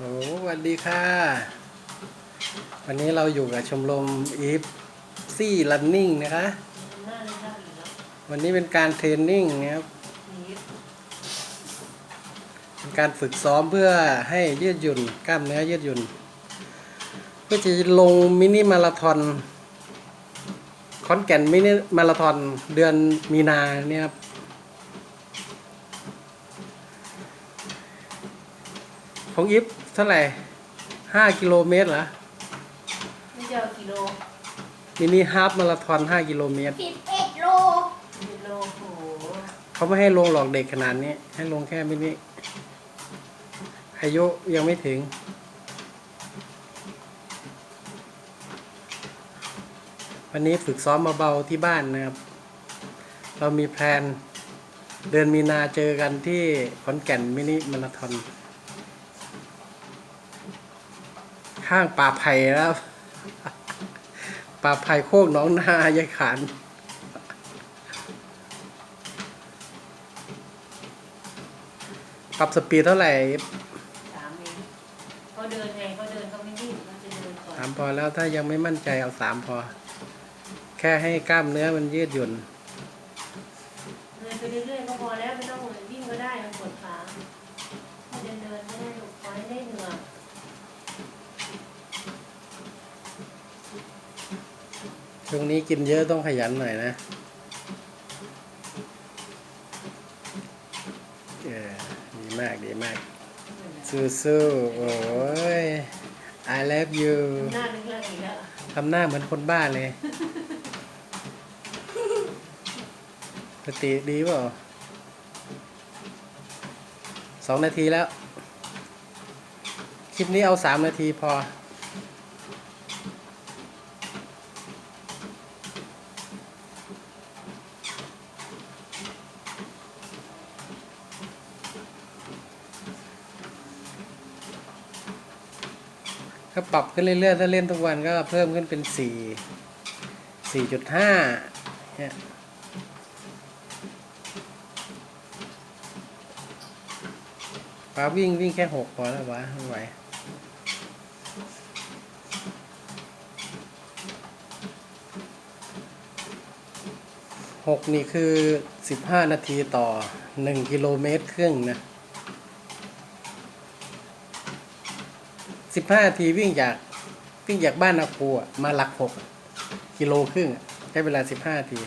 โอ้สวัสดีค่ะ วันนี้เราอยู่กับชมรมอีฟซี่รันนิ่งนะคะ วันนี้เป็นการเทรนนิ่งนะครับ เป็นการฝึกซ้อมเพื่อให้ยืดหยุ่นกล้ามเนื้อยืดหยุ่น เพื่อจะลงมินิมาราธอนคอนแก่นมินิมาราธอนเดือนมีนาเนี่ยครับ ของอีฟเท่าไหร่ห้ากิโลเมตรเหรอไม่เจอกิโลมินิฮาฟมาราธอนห้ากิโลเมตร สิบเอ็ดโลกิโลโหเขาไม่ให้ลงหลอกเด็กขนาดนี้ ให้ลงแค่มินิอายุยังไม่ถึง วันนี้ฝึกซ้อมเบาๆที่บ้านนะครับ เรามีแพลน เดือนมีนาเจอกันที่ขอนแก่นมินิมาราธอน ข้างป่าไผ่แล้วป่าไผ่โคกหน้องนายายขานปรับสปีดเท่าไหร่สามเองเขาเดินไงเขาเดินเขาไม่นิ่งเขาจะเดินก่อนสามพอแล้วถ้ายังไม่มั่นใจเอาสามพอ แค่ให้กล้ามเนื้อมันยืดหยุ่นเดินไปเรื่อยๆก็พอแล้วไม่ต้องวิ่งก็ได้มันปวดขาถ้าเดินเดินไม่ได้ลูกขอให้ได้เหงื่อ ช่วงนี้กินเยอะต้องขยันหน่อยนะเออดีมากดีมากสู้สู้ๆโอ้ย I love you หน้านึกเรื่องอีกแล้วทำหน้าเหมือนคนบ้าเลย สติดีเปล่าสองนาทีแล้ว คลิปนี้เอาสามนาทีพอ ถ้าปรับขึ้นเรื่อยๆ ถ้าเล่นทุกวันก็เพิ่มขึ้นเป็นสี่สี่จุดห้าเนี่ยป้าวิ่งวิ่งแค่หกพอแล้ววะไม่ไหวหกนี่คือสิบห้านาทีต่อหนึ่งกิโลเมตรครึ่งนะ สิบห้าทีวิ่งจากวิ่งจากบ้านอาคูมาหลักหกกิโลครึ่งใช้เวลาสิบห้าที